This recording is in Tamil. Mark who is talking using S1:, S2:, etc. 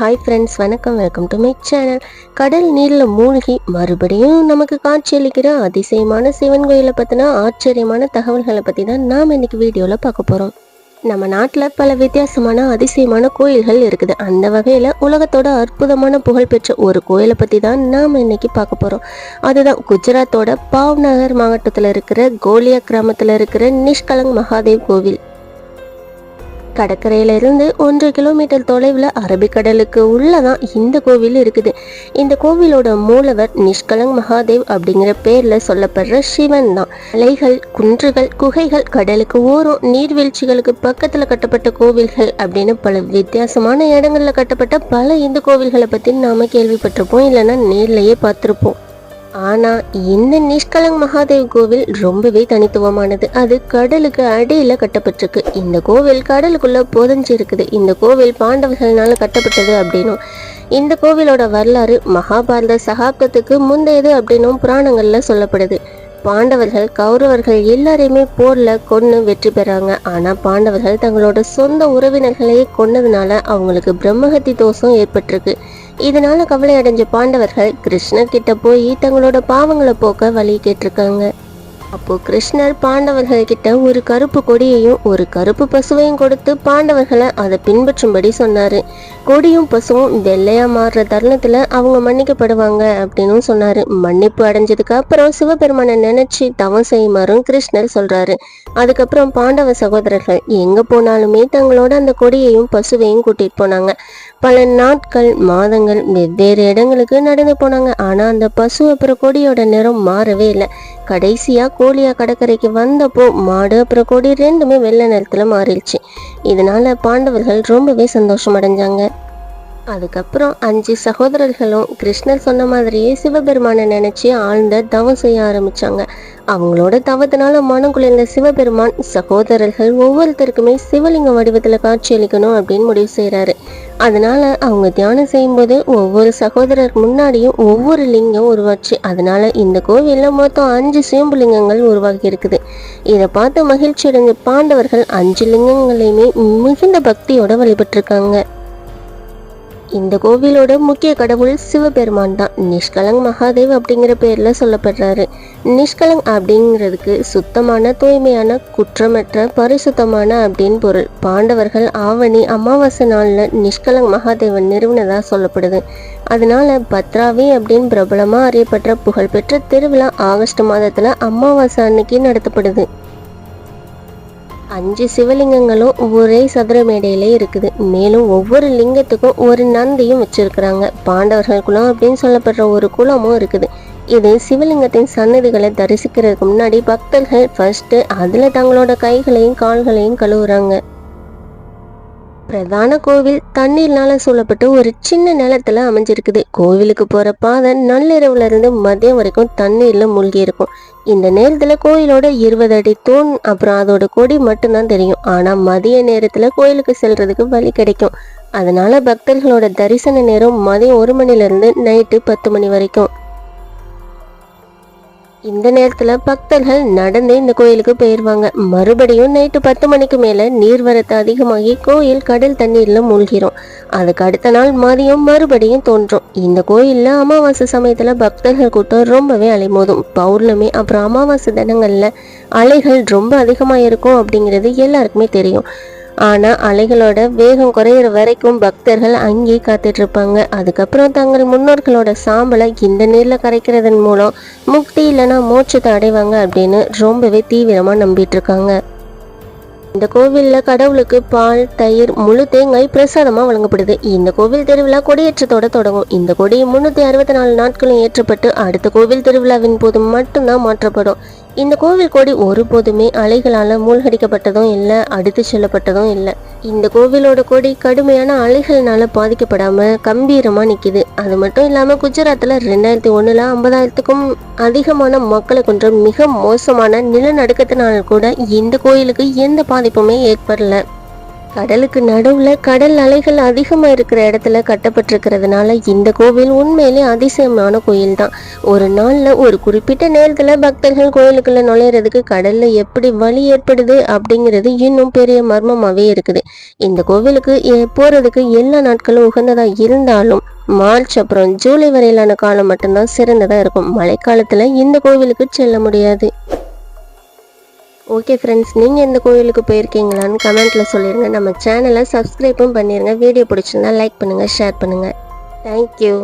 S1: ஹாய் ஃப்ரெண்ட்ஸ் வணக்கம். வெல்கம் டு மை சேனல் கடல் நீரில் மூழ்கி மறுபடியும் நமக்கு காட்சியளிக்கிற அதிசயமான சிவன் கோயிலை பற்றின ஆச்சரியமான தகவல்களை பற்றி தான் நாம் இன்னைக்கு வீடியோவில் பார்க்க போகிறோம் நம்ம நாட்டில் பல வித்தியாசமான அதிசயமான கோயில்கள் இருக்குது. அந்த வகையில் உலகத்தோட அற்புதமான புகழ்பெற்ற ஒரு கோயிலை பற்றி தான் நாம் இன்னைக்கு பார்க்க போகிறோம் அதுதான் குஜராத்தோட பாவ்நகர் மாவட்டத்தில் இருக்கிற கோலியா கிராமத்தில் இருக்கிற நிஷ்கலங் மகாதேவ் கோவில். கடற்கரையிலிருந்து ஒன்றரை கிலோமீட்டர் தொலைவில் அரபிக்கடலுக்கு உள்ளதான் இந்த கோவில் இருக்குது. இந்த கோவிலோட மூலவர் நிஷ்கலங் மகாதேவ் அப்படிங்கிற பேரில் சொல்லப்படுற சிவன் தான். மலைகள் குன்றுகள் குகைகள் கடலுக்கு ஓரம் நீர்வீழ்ச்சிகளுக்கு பக்கத்தில் கட்டப்பட்ட கோவில்கள் அப்படின்னு பல வித்தியாசமான இடங்களில் கட்டப்பட்ட பல இந்து கோவில்களை பற்றி நாம கேள்விப்பட்டிருப்போம். இல்லைன்னா நேர்லையே பார்த்துருப்போம். ஆனா இந்த நிஷ்கலங் மகாதேவ் கோவில் ரொம்பவே தனித்துவமானது. அது கடலுக்கு அடியில கட்டப்பட்டிருக்கு. இந்த கோவில் கடலுக்குள்ள புதஞ்சு இருக்குது இந்த கோவில் பாண்டவர்களால கட்டப்பட்டது அப்படின்னும் இந்த கோவிலோட வரலாறு மகாபாரத சகாப்தத்துக்கு முந்தையது அப்படின்னும் புராணங்கள்ல சொல்லப்படுது. பாண்டவர்கள் கௌரவர்கள் எல்லாரையுமே போர்ல கொன்று வெற்றி பெறாங்க. ஆனா பாண்டவர்கள் தங்களோட சொந்த உறவினர்களையே கொன்னதுனால அவங்களுக்கு பிரம்மஹத்தி தோஷம் ஏற்பட்டிருக்கு. இதனால கவலை அடைஞ்ச பாண்டவர்கள் கிருஷ்ணர் கிட்ட போய் தங்களோட பாவங்களை போக்க வழி கேட்டிருக்காங்க. அப்போ கிருஷ்ணர் பாண்டவர்கள் கிட்ட ஒரு கருப்பு கொடியையும் ஒரு கருப்பு பசுவையும் கொடுத்து பாண்டவர்களை அதை பின்பற்றும்படி சொன்னாரு. கொடியும் பசுவும் வெள்ளையா மாறுற தருணத்துல அவங்க மன்னிக்கப்படுவாங்க அப்படின்னு சொன்னாரு. மன்னிப்பு அடைஞ்சதுக்கு அப்புறம் சிவபெருமானை நினைச்சு தவம் செய்யுமாறும் கிருஷ்ணர் சொல்றாரு. அதுக்கப்புறம் பாண்டவ சகோதரர்கள் எங்க போனாலுமே தங்களோட அந்த கொடியையும் பசுவையும் கூட்டிட்டு போனாங்க. பல நாட்கள் மாதங்கள் வெவ்வேறு இடங்களுக்கு நடந்து போனாங்க. ஆனா அந்த பசு அப்புறம் கொடியோட நிறம் மாறவே இல்லை. கடைசியா கோழியா கடற்கரைக்கு வந்தப்போ மாடு அப்புறம் கொடி ரெண்டுமே வெள்ளை நிறத்துல மாறிடுச்சு. இதனால பாண்டவர்கள் ரொம்பவே சந்தோஷம் அடைஞ்சாங்க. அதுக்கப்புறம் அஞ்சு சகோதரர்களும் கிருஷ்ணர் சொன்ன மாதிரியே சிவபெருமானை நினைச்சு ஆழ்ந்த தவம் செய்ய ஆரம்பிச்சாங்க. அவங்களோட தவத்தினால மனம் குளிர்ந்த சிவபெருமான் சகோதரர்கள் ஒவ்வொருத்தருக்குமே சிவலிங்க வடிவத்துல காட்சியளிக்கணும் அப்படின்னு முடிவு செய்யறாரு அதனால அவங்க தியானம் செய்யும்போது ஒவ்வொரு சகோதரர் முன்னாடியும் ஒவ்வொரு லிங்கம் உருவாச்சு. அதனால இந்த கோவிலில் மொத்தம் அஞ்சு சுயம்புலிங்கங்கள் உருவாகி இருக்குது. இதை பார்த்து மகிழ்ச்சி அடைஞ்ச பாண்டவர்கள் அஞ்சு லிங்கங்களையுமே மிகுந்த பக்தியோட வழிபட்டிருக்காங்க. இந்த கோவிலோட முக்கிய கடவுள் சிவபெருமான் தான். நிஷ்கலங் மகாதேவ் அப்படிங்கிற பேரில் சொல்லப்படுறாரு. நிஷ்கலங் அப்படிங்கிறதுக்கு சுத்தமான தூய்மையான குற்றமற்ற பரிசுத்தமான அப்படின்னு பொருள். பாண்டவர்கள் ஆவணி அமாவாசை நாளில் நிஷ்கலங் மகாதேவன் நிறுவனதாக சொல்லப்படுது. அதனால பத்ராவி அப்படின்னு பிரபலமாக அறியப்பட்ட புகழ்பெற்ற திருவிழா ஆகஸ்ட் மாதத்தில் அமாவாசை அன்னைக்கு நடத்தப்படுது. அஞ்சு சிவலிங்கங்களும் ஒரே சதுர மேடையிலே இருக்குது. மேலும் ஒவ்வொரு லிங்கத்துக்கும் ஒரு நந்தியும் வச்சிருக்கிறாங்க. பாண்டவர்கள் குலம் அப்படின்னு சொல்லப்படுற ஒரு குலமும் இருக்குது. இது சிவலிங்கத்தின் சன்னதிகளை தரிசிக்கிறதுக்கு முன்னாடி பக்தர்கள் ஃபர்ஸ்ட் அதுல தங்களோட கைகளையும் கால்களையும் கழுவுறாங்க. பிரதான கோவில் தண்ணீர்னால சூழப்பட்டு ஒரு சின்ன நிலத்துல அமைஞ்சிருக்குது. கோவிலுக்கு போற பாதை நள்ளிரவுல இருந்து மதியம் வரைக்கும் தண்ணீர்ல மூழ்கி இருக்கும். இந்த நேரத்துல கோயிலோட இருபது அடி தூண் அப்புறம் அதோட கொடி மட்டும்தான் தெரியும். ஆனா மதிய நேரத்துல கோயிலுக்கு செல்றதுக்கு வழி கிடைக்கும். அதனால பக்தர்களோட தரிசன நேரம் மதியம் ஒரு மணில இருந்து நைட்டு பத்து மணி வரைக்கும். இந்த நேரத்துல பக்தர்கள் நடந்து இந்த கோயிலுக்கு போயிடுவாங்க மறுபடியும் நைட்டு பத்து மணிக்கு மேல நீர்வரத்து அதிகமாகி கோயில் கடல் தண்ணீர்ல மூழ்கிரும். அதுக்கு அடுத்த நாள் மதியம் மறுபடியும் தோன்றும். இந்த கோயில்ல அமாவாசை சமயத்துல பக்தர்கள் கூட்டம் ரொம்பவே அலைமோதும். பௌர்ணமி அப்புறம் அமாவாசை தினங்கள்ல அலைகள் ரொம்ப அதிகமா இருக்கும் அப்படிங்கிறது எல்லாருக்குமே தெரியும். ஆனா அலைகளோட வேகம் குறையிற வரைக்கும் பக்தர்கள் அங்கே காத்துட்டு இருப்பாங்க அதுக்கப்புறம் தங்கள் முன்னோர்களோட சாம்பலை இந்த நீர்ல கரைக்கிறதன் மூலம் முக்தி இல்லைனா மோட்சத்தை அடைவாங்க அப்படின்னு ரொம்பவே தீவிரமா நம்பிட்டு இருக்காங்க இந்த கோவில்ல கடவுளுக்கு பால் தயிர் முழு தேங்காய் பிரசாதமா வழங்கப்படுது. இந்த கோவில் திருவிழா கொடியேற்றத்தோட தொடங்கும். இந்த கொடி முன்னூத்தி அறுபத்தி நாலு நாட்களும் ஏற்றப்பட்டு அடுத்த கோவில் திருவிழாவின் போது மட்டும்தான் மாற்றப்படும். இந்த கோவில் கொடி ஒருபோதுமே அலைகளால் மூழ்கடிக்கப்பட்டதும் இல்லை அடித்து செல்லப்பட்டதும் இல்லை. இந்த கோவிலோட கொடி கடுமையான அலைகள்னால பாதிக்கப்படாமல் கம்பீரமாக நிற்கிது அது மட்டும் இல்லாமல் குஜராத்தில் ரெண்டாயிரத்தி ஒன்றில் ஐம்பதாயிரத்துக்கும் அதிகமான மக்களை கொன்ற மிக மோசமான நிலநடுக்கத்தினால கூட இந்த கோயிலுக்கு எந்த பாதிப்புமே ஏற்படல. கடலுக்கு நடுவில் கடல் அலைகள் அதிகமாக இருக்கிற இடத்துல கட்டப்பட்டிருக்கிறதுனால இந்த கோவில் உண்மையிலே அதிசயமான கோயில் தான் ஒரு நாளில் ஒரு குறிப்பிட்ட நேரத்தில் பக்தர்கள் கோயிலுக்குள்ளே நுழையிறதுக்கு கடலில் எப்படி வழி ஏற்படுது அப்படிங்கிறது இன்னும் பெரிய மர்மமாகவே இருக்குது. இந்த கோவிலுக்கு போகிறதுக்கு எல்லா நாட்களும் உகந்ததாக இருந்தாலும் மார்ச் அப்புறம் ஜூலை வரையிலான காலம் மட்டும்தான் சிறந்ததாக இருக்கும். மழைக்காலத்தில் இந்த கோவிலுக்கு செல்ல முடியாது. ஓகே ஃப்ரெண்ட்ஸ் நீங்கள் எந்த கோயிலுக்கு போயிருக்கீங்களான்னு கமெண்ட்டில் சொல்லிடுங்க நம்ம சேனலை சப்ஸ்கிரைப்பும் பண்ணிடுங்க வீடியோ பிடிச்சிருந்தா லைக் பண்ணுங்கள் ஷேர் பண்ணுங்கள் தேங்க்யூ